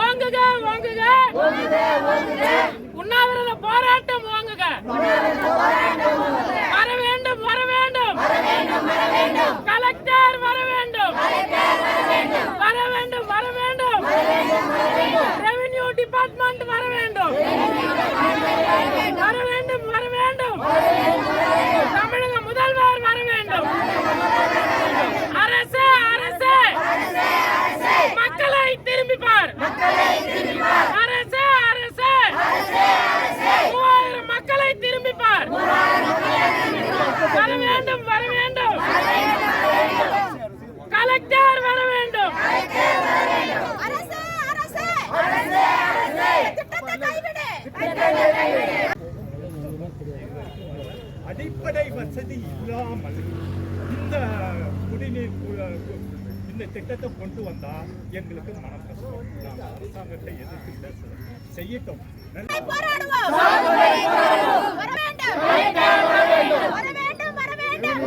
ஓங்குக ஓங்குக உண்ணாவிரத போராட்டம் ஓங்குக வர வேண்டும் வர வேண்டும் கலெக்டர் வர வேண்டும் வர வேண்டும் வர வேண்டும் ரெவென்யூ டிபார்ட்மெண்ட் வர வேண்டும் வர வேண்டும் வர வேண்டும் தமிழக முதல்வர் வர வேண்டும் அரசு அரசு மக்களை திரும்பி பார் அரசு அரசு மூவாயிரம் மக்களை திரும்பி பார் வர வேண்டும் வர வேண்டும் கலெக்டர் வர வேண்டும் அரசே அரசே அரசே அரசே திட்டத்தை கைவிடு அடிப்படை வசதி இல்லாமல் இந்த குடிநீர் இந்த திட்டத்தை கொண்டு வந்தா எங்களுக்கு மனம் கஷ்டம் நாங்கள் அரசாங்கத்தை எதிர்த்து பேசுறோம் செய்யட்டும் வர வேண்டும் வர வேண்டும் வர வேண்டும் வர வேண்டும்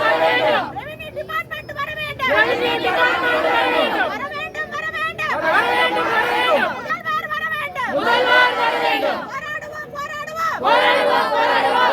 வர வேண்டும் ரெவென்யூ டிபார்ட்மெண்ட் வர வேண்டும் ரெவென்யூ டிபார்ட்மெண்ட் வர வேண்டும் வர வேண்டும் வர வேண்டும் வர வேண்டும் வர வேண்டும் முதல்வர் வர வேண்டும் முதல்வர் வர வேண்டும் போராடுவோம் போராடுவோம் போராடுவோம்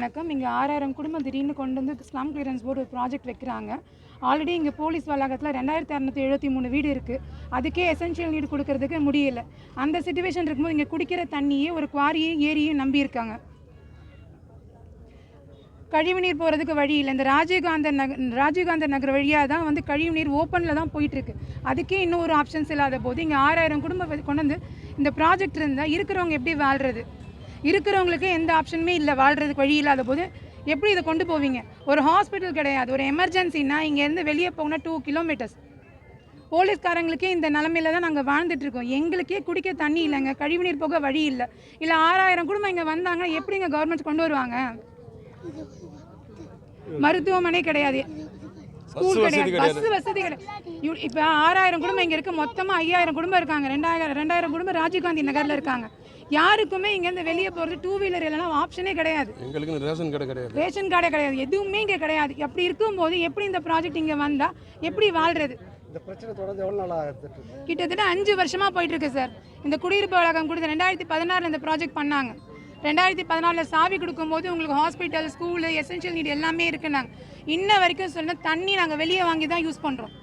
வணக்கம். இங்கே ஆறாயிரம் குடும்பம் திடீர்னு கொண்டு வந்து ஸ்லாம் கிளியரன்ஸ் போர்டு ஒரு ப்ராஜெக்ட் வைக்கிறாங்க. ஆல்ரெடி இங்கே போலீஸ் வளாகத்தில் ரெண்டாயிரத்தி அறநூற்றி எழுபத்தி மூணு வீடு இருக்குது அதுக்கே எசென்ஷியல் நீடு கொடுக்கறதுக்கு முடியல. அந்த சுச்சுவேஷன் இருக்கும்போது இங்கே குடிக்கிற தண்ணியே ஒரு குவாரியையும் ஏரியும் நம்பி இருக்காங்க கழிவுநீர் போகிறதுக்கு வழி இல்லை. இந்த ராஜீவ்காந்தர் நகர் ராஜீவ்காந்தர் நகர் வழியாக தான் வந்து கழிவுநீர் ஓப்பனில் தான் போயிட்டுருக்கு. அதுக்கே இன்னும் ஒரு ஆப்ஷன்ஸ் இல்லாத போது இங்கே ஆறாயிரம் குடும்பம் கொண்டு வந்து இந்த ப்ராஜெக்ட் இருந்தால் இருக்கிறவங்க எப்படி வாழ்கிறது இருக்கிறவங்களுக்கு எந்த ஆப்ஷனுமே இல்லை. வாழ்கிறதுக்கு வழி இல்லாத போது எப்படி இதை கொண்டு போவீங்க? ஒரு ஹாஸ்பிட்டல் கிடையாது. ஒரு எமர்ஜென்சின்னா இங்கேருந்து வெளியே போனால் டூ கிலோமீட்டர்ஸ் போலீஸ்காரங்களுக்கே இந்த நிலமையில தான் நாங்கள் வாழ்ந்துட்டுருக்கோம் எங்களுக்கே குடிக்க தண்ணி இல்லைங்க. கழிவுநீர் போக வழி இல்லை. இல்லை ஆறாயிரம் குடும்பம் இங்கே வந்தாங்க எப்படிங்க கவர்மெண்ட் கொண்டு வருவாங்க? மருத்துவமனை கிடையாது. ஸ்கூல் கிடையாது. பஸ் வசதி கிடையாது. இப்போ ஆறாயிரம் குடும்பம் இங்கே இருக்கு. மொத்தமாக ஐயாயிரம் குடும்பம் இருக்காங்க. ரெண்டாயிரம் ரெண்டாயிரம் குடும்பம் ராஜீவ்காந்தி நகரில் இருக்காங்க. யாருக்குமே இங்கேருந்து வெளியே போகிறது டூ வீலர் இல்லைனா ஆப்ஷனே கிடையாது. எங்களுக்கு ரேஷன் கடை கிடையாது. ரேஷன் கார்டே கிடையாது. எதுவுமே இங்கே கிடையாது. அப்படி இருக்கும்போது எப்படி இந்த ப்ராஜெக்ட் இங்கே வந்தால் எப்படி வாழ்றது? இந்த பிரச்சனை தொடர்ந்து எவ்வளோ இருக்கு? கிட்டத்தட்ட அஞ்சு வருஷமா போயிட்டு இருக்கு சார் இந்த குடியிருப்பு வழக்கம் கொடுத்து ரெண்டாயிரத்தி பதினாறுல இந்த ப்ராஜெக்ட் பண்ணாங்க. ரெண்டாயிரத்தி பதினாலில் சாவி கொடுக்கும்போது உங்களுக்கு ஹாஸ்பிட்டல் ஸ்கூலு எசென்ஷியல் நீட் எல்லாமே இருக்குன்னாங்க. இன்ன வரைக்கும் சொன்ன தண்ணி நாங்கள் வெளியே வாங்கி தான் யூஸ் பண்ணுறோம்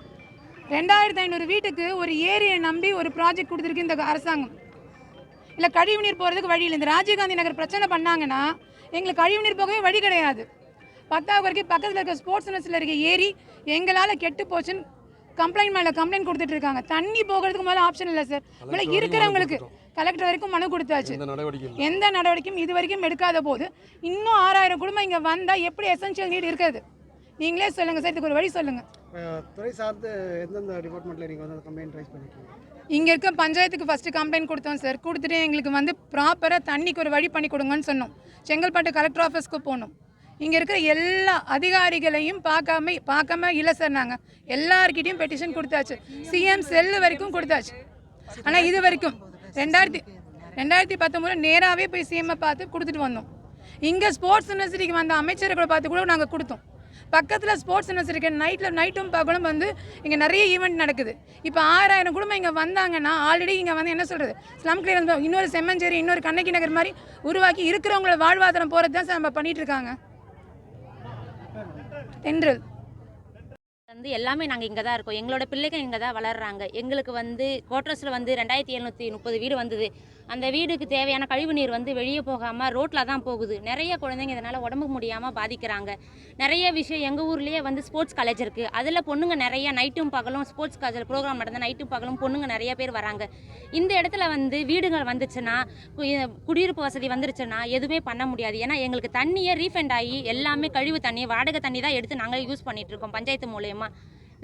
ரெண்டாயிரத்தி ஐநூறு வீட்டுக்கு ஒரு ஏரியை நம்பி ஒரு ப்ராஜெக்ட் கொடுத்துருக்கு இந்த அரசாங்கம். இல்லை கழிவுநீர் போகிறதுக்கு வழி இல்லை. இந்த ராஜீவ்காந்தி நகர் பிரச்சனை பண்ணாங்கன்னா எங்களுக்கு கழிவுநீர் போகவே வழி கிடையாது. பத்தாவது வரைக்கும் பக்கத்தில் இருக்க ஸ்போர்ட்ஸ் யூனிவர்சிட்டியில் இருக்க ஏரி எங்களால் கெட்டு போச்சுன்னு கம்ப்ளைண்ட் மேலே கம்ப்ளைண்ட் கொடுத்துட்டு இருக்காங்க. தண்ணி போகிறதுக்கு மேலே ஆப்ஷன் இல்லை சார் வரைக்கும் இருக்கிறவங்களுக்கு கலெக்டர் வரைக்கும் மனு கொடுத்தாச்சு. எந்த நடவடிக்கை இல்லை. எந்த நடவடிக்கையும் இது வரைக்கும் எடுக்காத போது இன்னும் ஆறாயிரம் குடும்பம் இங்கே வந்தால் எப்படி எசென்ஷியல் நீட் இருக்குது நீங்களே சொல்லுங்கள் சார் இதுக்கு ஒரு வழி சொல்லுங்கள் துறை சார்ந்து எந்தெந்த டிபார்ட்மெண்ட்டில் நீங்கள் வந்து கம்ப்ளைண்ட் ரைஸ் பண்ணிருக்கீங்க? இங்கே இருக்க பஞ்சாயத்துக்கு ஃபஸ்ட்டு கம்ப்ளைண்ட் கொடுத்தோம் சார். கொடுத்துட்டு எங்களுக்கு வந்து ப்ராப்பராக தண்ணிக்கு ஒரு வழி பண்ணி கொடுங்கன்னு சொன்னோம். செங்கல்பட்டு கலெக்டர் ஆஃபீஸ்க்கு போனோம். இங்கே இருக்கிற எல்லா அதிகாரிகளையும் பார்க்காம பார்க்காம இல்லை சார் நாங்கள் எல்லார்கிட்டையும் பெட்டிஷன் கொடுத்தாச்சு. சிஎம் செல்லு வரைக்கும் கொடுத்தாச்சு. ஆனால் இது வரைக்கும் ரெண்டாயிரத்தி ரெண்டாயிரத்தி பத்தொம்போது நேராகவே போய் சிஎம்ஐ பார்த்து கொடுத்துட்டு வந்தோம். இங்கே ஸ்போர்ட்ஸ் யூனிவர்சிட்டிக்கு வந்த அமைச்சர்களை பார்த்து கூட நாங்கள் கொடுத்தோம். பக்கத்தில் ஸ்போர்ட்ஸ் யூனிவர்சிட்டி நைட்டில் நைட்டும் பகலும் வந்து இங்கே நிறைய ஈவெண்ட் நடக்குது. இப்போ ஆறாயிரம் குடும்பம் இங்கே வந்தாங்கன்னா ஆல்ரெடி இங்கே வந்து என்ன சொல்கிறது ஸ்லம் கிளியரன்ஸ் இன்னொரு செம்மஞ்சேரி இன்னொரு கண்ணகி நகர் மாதிரி உருவாக்கி இருக்கிறவங்கள வாழ்வாதாரம் போகிறது தான் சார் நம்ம பண்ணிகிட்ருக்காங்க இருக்காங்க. தென்றல். வந்து எல்லாமே நாங்கள் இங்கே தான் இருக்கோம். எங்களோட பிள்ளைங்க இங்கே தான் வளர்றாங்க. எங்களுக்கு வந்து கோட்ரஸில் வந்து ரெண்டாயிரத்தி எழுநூற்றி முப்பது வீடு வந்தது. அந்த வீடுக்கு தேவையான கழிவு நீர் வந்து வெளியே போகாமல் ரோட்டில் தான் போகுது. நிறைய குழந்தைங்க இதனால் உடம்புக்கு முடியாமல் பாதிக்கிறாங்க. நிறைய விஷயம் எங்கள் ஊர்லேயே வந்து ஸ்போர்ட்ஸ் காலேஜ் இருக்குது அதில் பொண்ணுங்க நிறைய நைட்டும் பகலும் ஸ்போர்ட்ஸ் காலேஜ் ப்ரோக்ராம் நடந்தால் நைட்டும் பகலும் பொண்ணுங்க நிறைய பேர் வராங்க. இந்த இடத்துல வந்து வீடுகள் வந்துச்சுன்னா கு- குடியிருப்பு வசதி வந்துருச்சுன்னா எதுவுமே பண்ண முடியாது. ஏன்னா எங்களுக்கு தண்ணியே ரீஃபண்ட் ஆகி எல்லாமே கழிவு தண்ணி வாடகை தண்ணி தான் எடுத்து நாங்கள் யூஸ் பண்ணிகிட்ருக்கோம் இருக்கோம் பஞ்சாயத்து மூலயமா.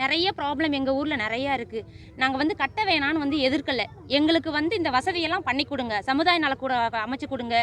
நிறைய ப்ராப்ளம் எங்கள் ஊரில் நிறையா இருக்குது நாங்கள் வந்து கட்ட வேணான்னு வந்து எதிர்க்கலை. எங்களுக்கு வந்து இந்த வசதியெல்லாம் பண்ணி கொடுங்க. சமுதாய நலக்கூட அமைச்சு கொடுங்க.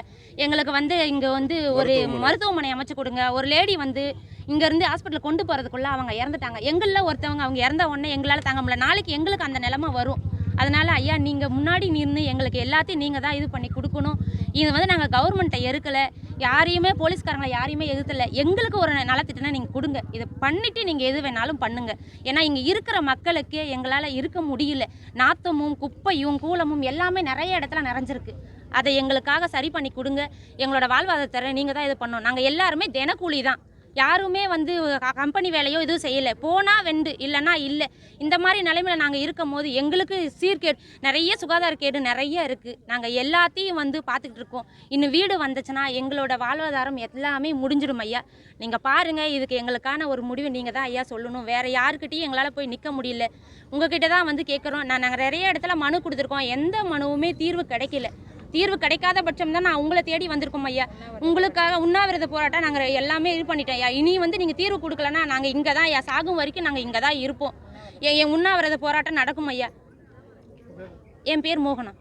எங்களுக்கு வந்து இங்கே வந்து ஒரு மருத்துவமனை. அமைச்சு கொடுங்க. ஒரு லேடி வந்து இங்கேருந்து ஹாஸ்பிட்டல் கொண்டு போகிறதுக்குள்ளே அவங்க இறந்துட்டாங்க. எங்களில் ஒருத்தவங்க அவங்க இறந்த உடனே எங்களால் தாங்க முடியல. நாளைக்கு எங்களுக்கு அந்த நிலமை வரும். அதனால் ஐயா நீங்கள் முன்னாடி நின்று எங்களுக்கு எல்லாத்தையும் நீங்கள் தான் இது பண்ணி கொடுக்கணும். இது வந்து நாங்கள் கவர்மெண்ட்டை எருக்கலை யாரையுமே போலீஸ்காரங்களை யாரையுமே எதிர்த்தல. எங்களுக்கு ஒரு நலத்திட்டம்னா நீங்கள் கொடுங்க. இதை பண்ணிவிட்டு நீங்கள் எது வேணாலும் பண்ணுங்கள் ஏன்னா இங்கே இருக்கிற மக்களுக்கு எங்களால் இருக்க முடியல. நாத்தமும் குப்பையும் கூலமும் எல்லாமே நிறைய இடத்துல நிறைஞ்சிருக்கு. அதை எங்களுக்காக சரி பண்ணி கொடுங்க. எங்களோட வாழ்வாதாரத்தை நீங்கள் தான் இது பண்ணோம் நாங்கள் எல்லாருமே தினக்கூலி தான். யாருமே வந்து க- கம்பெனி வேலையோ எதுவும் செய்யலை. போனால் வெண்டு இல்லைன்னா இல்லை. இந்த மாதிரி நிலைமையில் நாங்கள் இருக்கும் போது எங்களுக்கு சீர்கேடு நிறைய சுகாதார கேடு நிறைய இருக்குது நாங்கள் எல்லாத்தையும் வந்து பார்த்துக்கிட்டு இருக்கோம். இன்னும் வீடு வந்துச்சுன்னா எங்களோட வாழ்வாதாரம் எல்லாமே முடிஞ்சிடும் ஐயா. நீங்கள் பாருங்கள் இதுக்கு எங்களுக்கான ஒரு முடிவு நீங்கள் தான் ஐயா சொல்லணும். வேறு யாருக்கிட்டையும் எங்களால் போய் நிற்க முடியல. உங்ககிட்ட தான் வந்து கேட்குறோம் நான் நாங்கள் நிறைய இடத்துல மனு கொடுத்துருக்கோம். எந்த மனுவுமே தீர்வு கிடைக்கல. தீர்வு கிடைக்காத பட்சம் தான் நான் உங்களை தேடி வந்திருக்கோம் ஐயா. உங்களுக்காக உண்ணாவிரத போராட்டம் நாங்கள் எல்லாமே இது பண்ணிட்டோம் ஐயா. இனி வந்து நீங்கள் தீர்வு கொடுக்கலன்னா நாங்கள் இங்கே தான் ஐயா. சாகும் வரைக்கும் நாங்கள் இங்கே தான் இருப்போம். என் என் உண்ணாவிரத போராட்டம் நடக்கும் ஐயா. என் பேர் மோகனா.